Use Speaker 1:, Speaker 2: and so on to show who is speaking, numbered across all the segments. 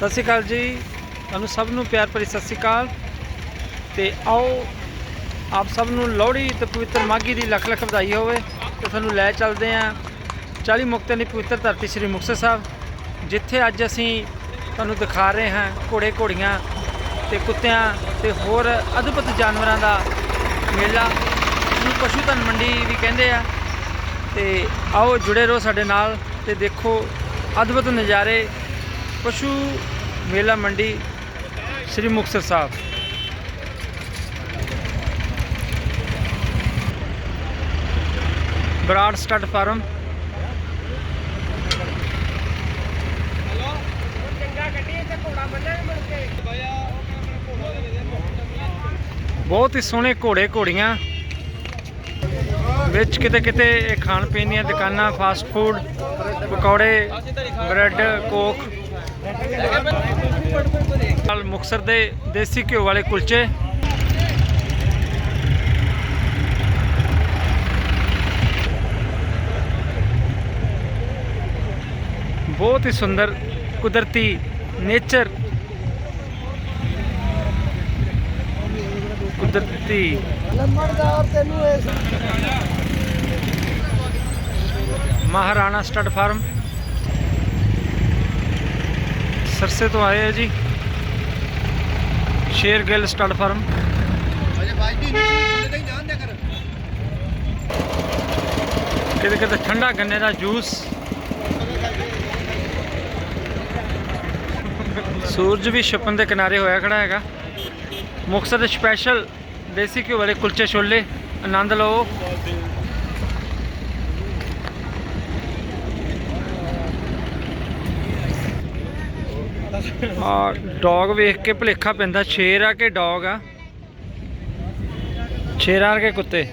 Speaker 1: ਸਤਿ ਸ਼੍ਰੀ ਅਕਾਲ ਜੀ। ਤੁਹਾਨੂੰ ਸਭ ਨੂੰ ਪਿਆਰ ਭਰੀ ਸਤਿ ਸ਼੍ਰੀ ਅਕਾਲ। ਤੇ ਆਓ, ਆਪ ਸਭ ਨੂੰ ਲੋਹੜੀ ਤੇ ਪਵਿੱਤਰ ਮਾਘੀ ਦੀ ਲੱਖ ਲੱਖ ਵਧਾਈ ਹੋਵੇ ਤੇ ਤੁਹਾਨੂੰ ਲੈ ਚੱਲਦੇ ਆਂ 40 ਮੁਕਤਿਆਂ ਦੀ ਪਵਿੱਤਰ ਧਰਤੀ ਸ੍ਰੀ ਮੁਕਤਸਰ ਸਾਹਿਬ, ਜਿੱਥੇ ਅੱਜ ਅਸੀਂ ਤੁਹਾਨੂੰ ਦਿਖਾ ਰਹੇ ਹਾਂ ਘੋੜੇ ਘੋੜੀਆਂ ਤੇ ਕੁੱਤਿਆਂ ਤੇ ਹੋਰ ਅਦਭੁਤ ਜਾਨਵਰਾਂ ਦਾ ਮੇਲਾ, ਜਿਹਨੂੰ ਪਸ਼ੂ ਧਨ ਮੰਡੀ ਵੀ ਕਹਿੰਦੇ ਆ। ਤੇ ਆਓ ਜੁੜੇ ਰਹੋ ਸਾਡੇ ਨਾਲ ਤੇ ਦੇਖੋ ਅਦਭੁਤ ਨਜ਼ਾਰੇ ਪਸ਼ੂ ਮੇਲਾ ਮੰਡੀ, ਸ੍ਰੀ ਮੁਕਤਸਰ ਸਾਹਿਬ। Brar stud farm. ਬਹੁਤ ਹੀ ਸੋਹਣੇ ਘੋੜੇ ਘੋੜੀਆਂ, ਵਿੱਚ ਕਿਤੇ ਕਿਤੇ ਇਹ ਖਾਣ ਪੀਣ ਦੀਆਂ ਦੁਕਾਨਾਂ, ਫਾਸਟ ਫੂਡ, ਪਕੌੜੇ, ਬ੍ਰੈਡ, ਕੋਕ ਨਾਲ ਮੁਕਸਰ ਦੇ ਦੇਸੀ ਘਿਓ ਵਾਲੇ ਕੁਲਚੇ। ਬਹੁਤ ਹੀ ਸੁੰਦਰ ਕੁਦਰਤੀ ਨੇਚਰ ਕੁਦਰਤੀ।
Speaker 2: ਲੰਮੜਦਾਰ
Speaker 1: ਮਹਾਰਾਣਾ ਸਟੱਡ ਫਾਰਮ। ਸਰਸੇ ਤੋਂ ਆਏ ਹੈ ਜੀ। Sher Gill stud farm.
Speaker 2: ਅਜੇ ਬਾਜਦੀ ਨਹੀਂ ਨਹੀਂ ਜਾਣਦੇ ਕਰ।
Speaker 1: ਕਿਤੇ ਕਿਤੇ ਠੰਡਾ ਗੰਨੇ ਦਾ ਜੂਸ। ਸੂਰਜ ਵੀ ਛਪਣ ਦੇ ਕਿਨਾਰੇ ਹੋਇਆ ਖੜਾ ਹੈਗਾ। ਮੁਕਤਸਰ ਦੇ ਸਪੈਸ਼ਲ ਦੇਸੀ ਘਿਓ ਵਾਲੇ ਕੁਲਚੇ ਛੋਲੇ ਆਨੰਦ ਲਓ। ਆ ਡੌਗ ਵੇਖ ਕੇ ਭੁਲੇਖਾ ਪੈਂਦਾ। ਸ਼ੇਰ ਆ ਕਿ ਡੌਗ ਆ? ਸ਼ੇਰਾਂ ਵਰਗੇ ਕੁੱਤੇ?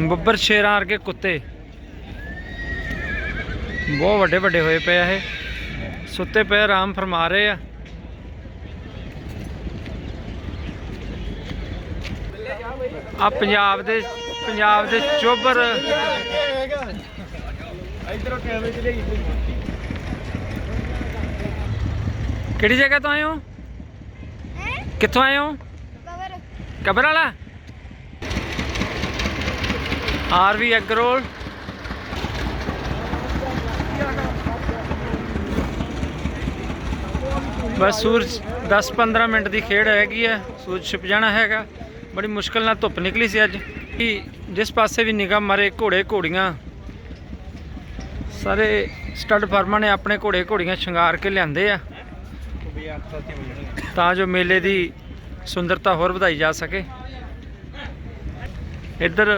Speaker 1: ਬੱਬਰ ਸ਼ੇਰਾਂ ਵਰਗੇ ਕੁੱਤੇ। ਬਹੁਤ ਵੱਡੇ ਵੱਡੇ ਹੋਏ ਪਏ ਆ ਇਹ। ਸੁੱਤੇ ਪਏ ਆਰਾਮ ਫਰਮਾ ਰਹੇ ਆ। ਆ ਪੰਜਾਬ ਦੇ ਪੰਜਾਬ ਦੇ ਚੋਬਰ
Speaker 2: ਇਧਰੋਂ ਕੈਮਰੇ ਚ ਲਈ
Speaker 1: ਕਿਹੜੀ ਜਗ੍ਹਾ ਤੋਂ ਆਏ ਹੋ? ਕਿੱਥੋਂ ਆਏ ਹੋ? ਕਬਰ। ਵਾਲਾ? ਆਰਵੀ ਐਗਰੋਲ। ਬਸ ਸੂਰਜ 10-15 ਮਿੰਟ ਦੀ ਖੇਡ ਹੈਗੀ ਹੈ ਸੂਰਜ ਛਿਪ ਜਾਣਾ ਹੈਗਾ। ਬੜੀ ਮੁਸ਼ਕਲ ਨਾਲ ਧੁੱਪ ਨਿਕਲੀ ਸੀ ਅੱਜ। ਕਿ ਜਿਸ ਪਾਸੇ ਵੀ ਨਿਗਾਹ ਮਾਰੇ ਘੋੜੇ ਘੋੜੀਆਂ। ਸਾਰੇ ਸਟੱਡ ਫਾਰਮਾਂ ਨੇ ਆਪਣੇ ਘੋੜੇ ਘੋੜੀਆਂ ਸ਼ਿੰਗਾਰ ਕੇ ਲਿਆਂਦੇ ਆ। ਤਾਂ ਜੋ ਮੇਲੇ ਦੀ ਸੁੰਦਰਤਾ ਹੋਰ ਵਧਾਈ ਜਾ ਸਕੇ। ਇੱਧਰ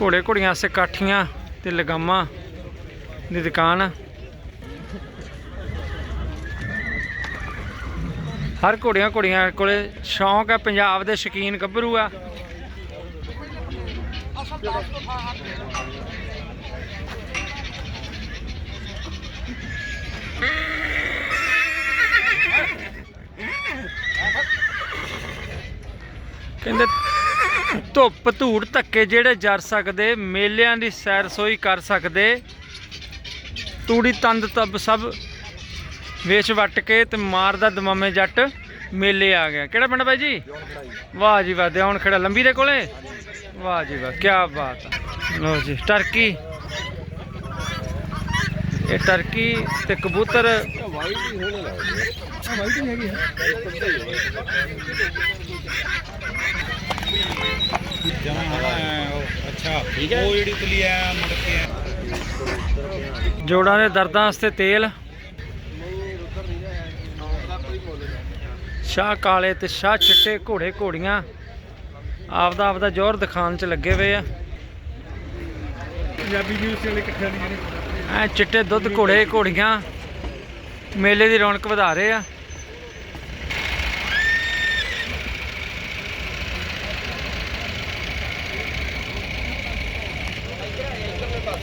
Speaker 1: ਘੋੜੇ ਘੋੜੀਆਂ ਵਾਸਤੇ ਕਾਠੀਆਂ ਤੇ ਲਗਾਮਾਂ ਦੀ ਦੁਕਾਨ। ਆ ਹਰ ਘੋੜੀਆਂ ਘੋੜੀਆਂ ਕੋਲੇ ਸ਼ੌਂਕ ਆ, ਪੰਜਾਬ ਦੇ ਸ਼ੌਕੀਨ ਗੱਭਰੂ ਆ। ਕਹਿੰਦੇ ਧੁੱਪ ਧੂੜ ਧੱਕੇ ਜਿਹੜੇ ਜਰ ਸਕਦੇ, ਮੇਲਿਆਂ ਦੀ ਸੈਰ ਸੋਈ ਕਰ ਸਕਦੇ, ਤੂੜੀ ਤੰਦ ਤਬ ਸਭ ਵੇਚ ਵੱਟ ਕੇ ਤੇ ਮਾਰਦਾ ਦਮਾਮੇ ਜੱਟ ਮੇਲੇ ਆ ਗਿਆ ਕਿਹੜਾ ਪਿੰਡ ਬਾਈ ਜੀ? ਵਾਹ ਜੀ ਵਾਹ ਦਿਉਣ ਖੜਾ ਲੰਬੀ ਦੇ ਕੋਲੇ? ਵਾਹ ਜੀ ਵਾਹ ਕੀ ਬਾਤ ਲੋ ਜੀ, ਟਰਕੀ। ਇਹ ਟਰਕੀ
Speaker 3: ਕੇ ਕਬੂਤਰ।
Speaker 1: ਜੋੜਾਂ ਦੇ ਦਰਦਾਂ ਵਾਸਤੇ ਤੇਲ। ਸ਼ਾਹ ਕਾਲੇ ਤੇ ਸ਼ਾਹ ਚਿੱਟੇ ਘੋੜੇ ਘੋੜੀਆਂ। ਆਪਦਾ ਆਪਦਾ ਜ਼ੋਰ ਦਿਖਾਉਣ ਚ ਲੱਗੇ ਹੋਏ ਆ।
Speaker 2: ਪੰਜਾਬੀ ਨਿਊਜ਼ ਵਾਲੇ ਇਕੱਠੇ ਨਹੀਂ
Speaker 1: ਐ ਚਿੱਟੇ ਦੁੱਧ, ਘੋੜੇ ਘੋੜੀਆਂ। ਮੇਲੇ ਦੀ ਰੌਣਕ ਵਧਾ ਰਹੇ ਆ।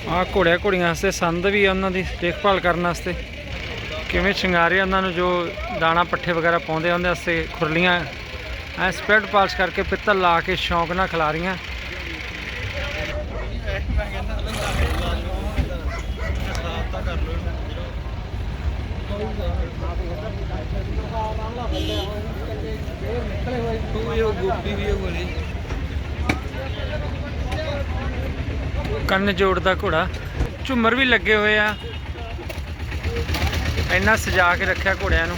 Speaker 1: ਆ ਘੋੜਿਆਂ ਘੋੜੀਆਂ ਵਾਸਤੇ ਸੰਦ ਵੀ ਆ ਉਹਨਾਂ ਦੀ, ਦੇਖਭਾਲ ਕਰਨ ਵਾਸਤੇ। ਕਿਵੇਂ ਸ਼ਿੰਗਾਰੇ ਉਹਨਾਂ ਨੂੰ, ਜੋ ਦਾਣਾ ਪੱਠੇ ਵਗੈਰਾ ਪਾਉਂਦੇ ਆ, ਉਹਦੇ ਵਾਸਤੇ ਖੁਰਲੀਆਂ। ਐ ਸਪੈਡ ਪਾਲਸ਼ ਕਰਕੇ ਪਿੱਤਲ ਲਾ ਕੇ ਸ਼ੌਂਕ ਨਾਲ ਖਿਲਾ ਰਹੀਆਂ। ਕੰਨ ਜੋੜਦਾ ਘੋੜਾ। ਝੁੰਮਰ ਵੀ ਲੱਗੇ ਹੋਏ ਆ। ਇੰਨਾ ਸਜਾ ਕੇ ਰੱਖਿਆ ਘੋੜਿਆਂ ਨੂੰ।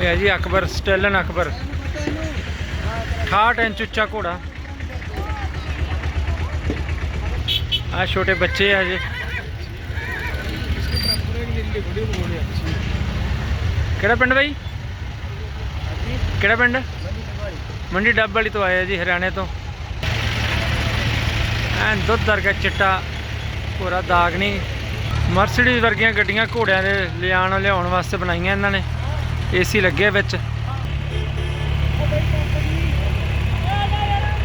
Speaker 1: ਇਹ ਹੈ ਜੀ ਅਕਬਰ, ਸਟੈਲਨ ਅਕਬਰ। 68 ਇੰਚ ਉੱਚਾ ਘੋੜਾ। ਆ ਛੋਟੇ ਬੱਚੇ ਆ ਜੀ ਕਿਹੜਾ ਪਿੰਡ ਬਾਈ? ਕਿਹੜਾ ਪਿੰਡ? ਮੰਡੀ ਡੱਬ ਵਾਲੀ ਤੋਂ ਆਏ ਜੀ ਹਰਿਆਣੇ ਤੋਂ। ਐਨ ਦੁੱਧ ਵਰਗਾ ਚਿੱਟਾ ਪੂਰਾ ਦਾਗ ਨਹੀਂ। ਮਰਸੀਡੀਜ਼ ਵਰਗੀਆਂ ਗੱਡੀਆਂ ਘੋੜਿਆਂ ਦੇ ਲਿਆਉਣ ਲਿਆਉਣ ਵਾਸਤੇ ਬਣਾਈਆਂ ਇਹਨਾਂ ਨੇ। ਏਸੀ ਲੱਗੇ ਵਿੱਚ।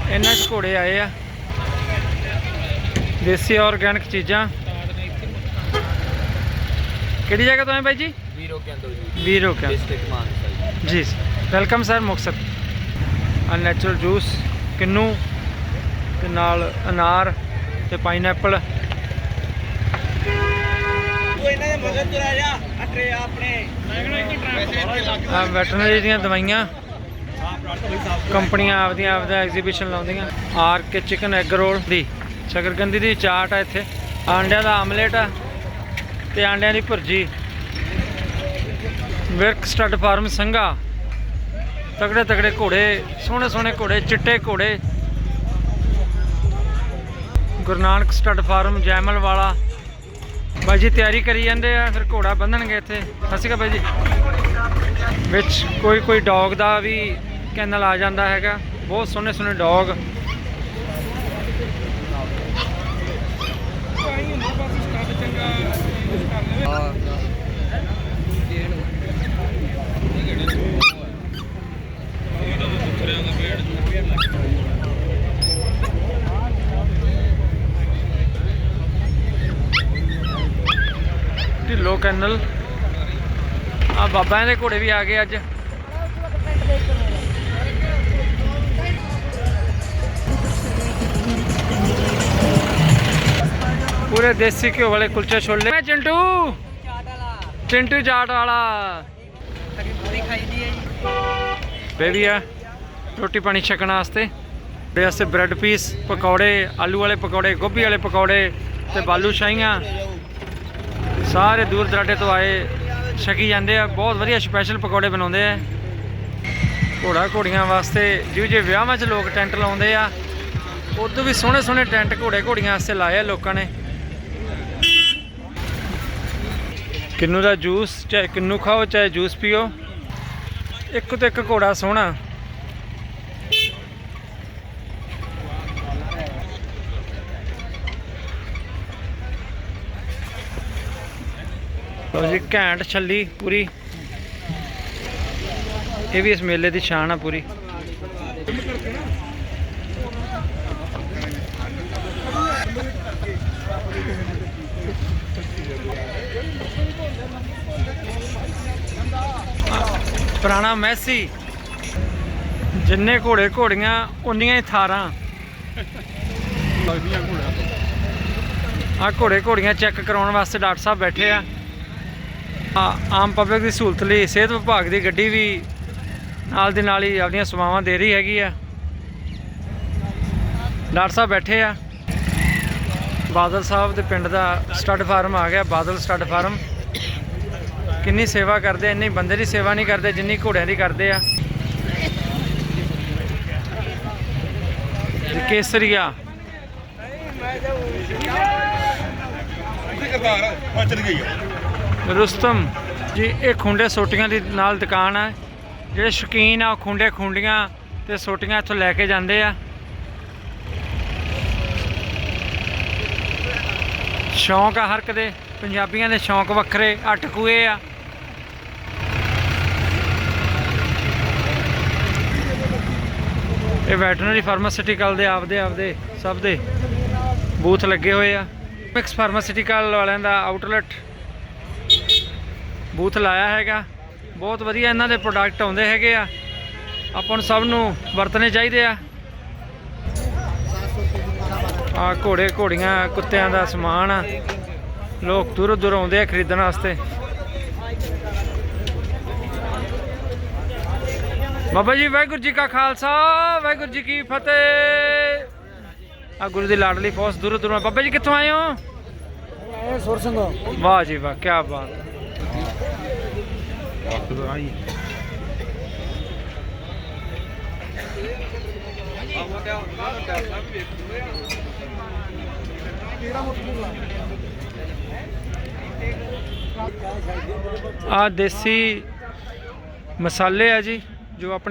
Speaker 1: ਇਹਨਾਂ 'ਚ ਘੋੜੇ ਆਏ ਆ। ਦੇਸੀ ਆਰਗੈਨਿਕ ਚੀਜ਼ਾਂ। ਕਿਹੜੀ ਜਗ੍ਹਾ ਤੋਂ ਆਏ ਬਾਈ ਜੀ?
Speaker 2: ਵੀਰੋ ਕਹਿੰਦੋ ਜੀ।
Speaker 1: ਵੀਰੋ
Speaker 2: ਡਿਸਟ੍ਰਿਕਟ ਮਾਨਸਾ
Speaker 1: ਜੀ ਵੈਲਕਮ ਸਰ ਮੁਕਤਸਰ। ਆ ਨੈਚੁਰਲ ਜੂਸ ਕਿੰਨੂ ਤੇ ਨਾਲ ਅਨਾਰ ਤੇ ਪਾਈਨਐਪਲ
Speaker 2: ਤੂੰ ਇਹਨਾਂ ਦੇ ਮਗਰ ਚਲਾ ਜਾ ਅਟਰੇ ਆਪਣੇ।
Speaker 1: ਆ ਵੈਟਰਨਰੀ ਦੀਆਂ ਦਵਾਈਆਂ। ਕੰਪਨੀਆਂ ਆਪਦੀਆਂ ਆਪਦਾ ਐਗਜ਼ੀਬਿਸ਼ਨ ਲਾਉਂਦੀਆਂ। R K chicken egg roll ਦੀ। ਸ਼ਕਰਕੰਦੀ ਦੀ ਚਾਟ ਆ ਇੱਥੇ। ਆਂਡਿਆਂ ਦਾ ਆਮਲੇਟ ਆ। ਤੇ ਆਂਡਿਆਂ ਦੀ ਭੁਰਜੀ। Virk stud farm Sangha. ਤਗੜੇ ਤਗੜੇ ਘੋੜੇ, ਸੋਹਣੇ ਸੋਹਣੇ ਘੋੜੇ, ਚਿੱਟੇ ਘੋੜੇ। Guru Nanak stud farm Jaimal Wala. ਬਾਈ ਜੀ, ਤਿਆਰੀ ਕਰੀ ਜਾਂਦੇ ਆ, ਫਿਰ ਘੋੜਾ ਬੰਨਣਗੇ ਇੱਥੇ। ਸਤਿ ਸ਼੍ਰੀ ਅਕਾਲ ਬਾਈ ਜੀ। ਵਿੱਚ ਕੋਈ ਕੋਈ ਡੌਗ ਦਾ ਵੀ ਕੈਨਲ ਆ ਜਾਂਦਾ ਹੈਗਾ। ਬਹੁਤ ਸੋਹਣੇ ਸੋਹਣੇ ਡੌਗ। ਢਿੱਲੋ ਆ ਬਾਬਿਆਂ ਦੇ ਘੋੜੇ ਵੀ ਆ ਗਏ ਅੱਜ। ਪੂਰੇ ਦੇਸੀ ਘਿਓ ਵਾਲੇ ਕੁਲਚੇ ਛੋਲੇ। ਮੈਂ ਚਿੰਟੂ। ਚਿੰਟੂ ਚਾਟ ਵਾਲਾ ਬੇਬੀ ਆ, ਰੋਟੀ ਪਾਣੀ ਛਕਣ ਵਾਸਤੇ। ਦੇ ਵਾਸਤੇ ਬ੍ਰੈਡ ਪੀਸ ਪਕੌੜੇ, ਆਲੂ ਵਾਲੇ ਪਕੌੜੇ, ਗੋਭੀ ਵਾਲੇ ਪਕੌੜੇ ਤੇ ਬਾਲੂ ਸ਼ਾਹੀਆਂ। ਸਾਰੇ ਦੂਰ ਦਰਾਡੇ ਤੋਂ ਆਏ, ਛਕੀ ਜਾਂਦੇ ਆ, ਬਹੁਤ ਵਧੀਆ ਸਪੈਸ਼ਲ ਪਕੌੜੇ ਬਣਾਉਂਦੇ ਆ। ਘੋੜਾ ਘੋੜੀਆਂ ਵਾਸਤੇ ਜਿਉਂ ਜੇ ਵਿਆਹਾਂ 'ਚ ਲੋਕ ਟੈਂਟ ਲਾਉਂਦੇ ਆ, ਉਦੋਂ ਵੀ ਸੋਹਣੇ ਸੋਹਣੇ ਟੈਂਟ ਘੋੜੇ ਘੋੜੀਆਂ ਵਾਸਤੇ ਲਾਏ ਆ ਲੋਕਾਂ ਨੇ। ਕਿੰਨੂ ਦਾ ਜੂਸ, ਚਾਹੇ ਕਿੰਨੂ ਖਾਓ, ਚਾਹੇ ਜੂਸ ਪੀਓ, ਇੱਕ ਤੋਂ ਇੱਕ ਘੋੜਾ ਸੋਹਣਾ। ਲਓ ਜੀ ਘੈਂਟ ਛੱਲੀ ਪੂਰੀ। ਇਹ ਵੀ ਇਸ ਮੇਲੇ ਦੀ ਸ਼ਾਨ ਆ ਪੂਰੀ। ਪੁਰਾਣਾ ਮੈਸੀ। ਜਿੰਨੇ ਘੋੜੇ ਘੋੜੀਆਂ ਉਨੀਆਂ ਹੀ ਥਾਰਾਂ। ਆ ਘੋੜੇ ਘੋੜੀਆਂ ਚੈੱਕ ਕਰਾਉਣ ਵਾਸਤੇ ਡਾਕਟਰ ਸਾਹਿਬ ਬੈਠੇ ਆ। ਆਮ ਪਬਲਿਕ ਦੀ ਸਹੂਲਤ ਲਈ ਸਿਹਤ ਵਿਭਾਗ ਦੀ ਗੱਡੀ ਵੀ ਨਾਲ ਦੀ ਨਾਲ ਹੀ ਆਪਣੀਆਂ ਸੇਵਾਵਾਂ ਦੇ ਰਹੀ ਹੈਗੀ ਆ। ਡਾਕਟਰ ਸਾਹਿਬ ਬੈਠੇ ਆ। ਬਾਦਲ ਸਾਹਿਬ ਦੇ ਪਿੰਡ ਦਾ ਸਟੱਡ ਫਾਰਮ ਆ ਗਿਆ, ਬਾਦਲ ਸਟੱਡ ਫਾਰਮ। ਕਿੰਨੀ ਸੇਵਾ ਕਰਦੇ ਇੰਨੀ ਬੰਦੇ ਦੀ ਸੇਵਾ ਨਹੀਂ ਕਰਦੇ, ਜਿੰਨੀ ਘੋੜਿਆਂ ਦੀ ਕਰਦੇ ਆ। ਕੇਸਰੀਆ।
Speaker 3: ਕਰਤਾਰ ਆ? ਗਈ ਆ।
Speaker 1: ਰੁਸਤਮ ਜੀ, ਇਹ ਖੁੰਡੇ ਸੋਟੀਆਂ ਦੀ ਨਾਲ ਦੁਕਾਨ ਆ। ਜਿਹੜੇ ਸ਼ੌਕੀਨ ਆ, ਉਹ ਖੁੰਡੇ ਖੁੰਡੀਆਂ ਤੇ ਸੋਟੀਆਂ ਇੱਥੋਂ ਲੈ ਕੇ ਜਾਂਦੇ ਆ। ਸ਼ੌਂਕ ਆ ਹਰ ਕਦੇ। ਪੰਜਾਬੀਆਂ ਦੇ ਸ਼ੌਂਕ ਵੱਖਰੇ ਅਟਕੂਏ ਆ। ਇਹ ਵੈਟਰਨਰੀ ਫਾਰਮਾਸਿਊਟੀਕਲ ਦੇ ਆਪਦੇ ਆਪਦੇ, ਸਭ ਦੇ ਬੂਥ ਲੱਗੇ ਹੋਏ ਆ। ਮਿਕਸ ਫਾਰਮਾਸਿਊਟੀਕਲ ਵਾਲਿਆਂ ਦਾ ਆਊਟਲੈਟ ਬੂਥ ਲਾਇਆ ਹੈਗਾ। ਬਹੁਤ ਵਧੀਆ ਇਹਨਾਂ ਦੇ ਪ੍ਰੋਡਕਟ ਆਉਂਦੇ ਹੈਗੇ ਆ। ਆਪਾਂ ਨੂੰ ਸਭ ਨੂੰ ਵਰਤਣੇ ਚਾਹੀਦੇ ਆ। ਆ ਘੋੜੇ ਘੋੜੀਆਂ ਕੁੱਤਿਆਂ ਦਾ ਸਮਾਨ ਆ। ਲੋਕ ਦੂਰੋਂ ਦੂਰੋਂ ਆਉਂਦੇ ਆ ਖਰੀਦਣ ਵਾਸਤੇ। ਬਾਬਾ ਜੀ ਵਾਹਿਗੁਰੂ ਜੀ ਕਾ ਖਾਲਸਾ ਵਾਹਿਗੁਰੂ ਜੀ ਕੀ ਫਤਿਹ। ਆ ਗੁਰੂ ਦੀ ਲਾਡਲੀ ਫੌਜ ਦੂਰੋਂ ਦੂਰੋਂ ਬਾਬਾ ਜੀ ਕਿੱਥੋਂ ਆਏ ਹੋ?
Speaker 2: ਆਏ ਸੁਰ
Speaker 1: ਵਾਹ ਜੀ ਵਾਹ ਕੀ ਬਾਤ। ਆ ਦੇਸੀ ਮਸਾਲੇ ਆ ਜੀ ਜੋ ਆਪਣੇ